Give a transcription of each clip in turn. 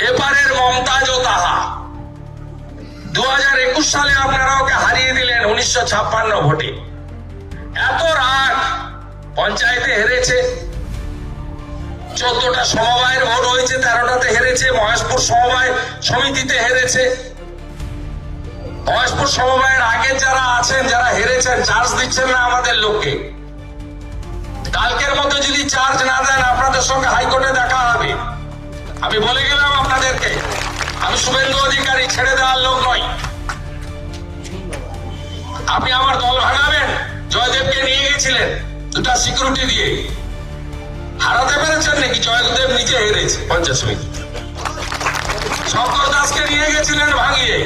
এপারের ও তাহা। দু হাজার একুশ সালে আপনারা ওকে হারিয়ে দিলেন উনিশশো ছাপ্পান্ন ভোটে। এত রাগ পঞ্চায়েতে হেরেছে। চোদ্দটা সমবায়ের ভোট হয়েছে, তেরোটাতে হেরেছে, মহেশপুর সমবায় সমিতিতে হেরেছে। মহেশপুর সমবায়ের আগে যারা আছেন, যারা হেরেছেন চার্জ দিচ্ছেন না আমাদের লোককে। কালকের মধ্যে যদি চার্জ না দেন, আপনাদের সঙ্গে হাইকোর্টে দেখা আমি বলে গেলাম আপনাদেরকে আমি শুভেন্দু অধিকারী ছেড়ে দেওয়ার লোক নই। আপনি আমার দল ভাঙাবেন জয়দেবকে নিয়ে গেছিলেন দুটা সিকিউরিটি দিয়ে। হারাতে পেরেছেন নাকি? জয়দেব নিজে হেরেছে। পঞ্চাশ মিনিট। শঙ্কর দাসকে নিয়ে গেছিলেন ভাঙিয়ে।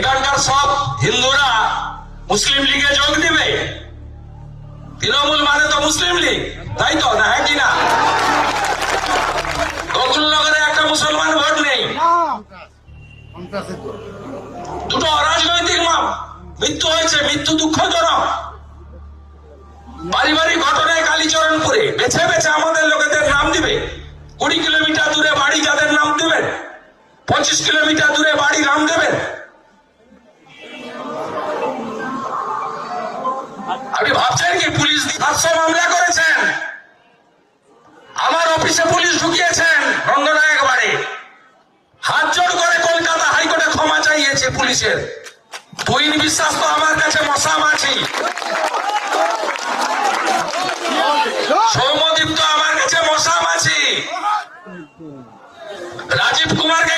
এখানকার সব হিন্দুরা মুসলিম লীগে যোগ দিবে। তৃণমূল মানে তো মুসলিম লীগ, তাই তো, না হ্যাঁ কি না? গোকুলনগরে একটা মুসলমান ভোট নেই। দুটো অরাজনৈতিক মাপ মৃত্যু হয়েছে, মৃত্যু দুঃখজনক। পারিবারিক ঘটনায় কালীচরণপুরে বেছে বেছে আমাদের লোকেদের নাম দিবে। কুড়ি কিলোমিটার দূরে বাড়ি যাদের নাম দেবেন, পঁচিশ কিলোমিটার দূরে আপনি ভাবছেন কি পুলিশ সাতশো মামলা করেছেন? আমার অফিসে পুলিশ ঢুকিয়েছেন রঙ্গনায়ক বাড়ি। হাত জোড় করে কলকাতা হাইকোর্টে ক্ষমা চাইয়েছে পুলিশের। তুইন বিশ্বাস তো আমার কাছে মশা মাছি। সৌমদীপ তো আমার কাছে মশা মাছি। রাজীব কুমারকে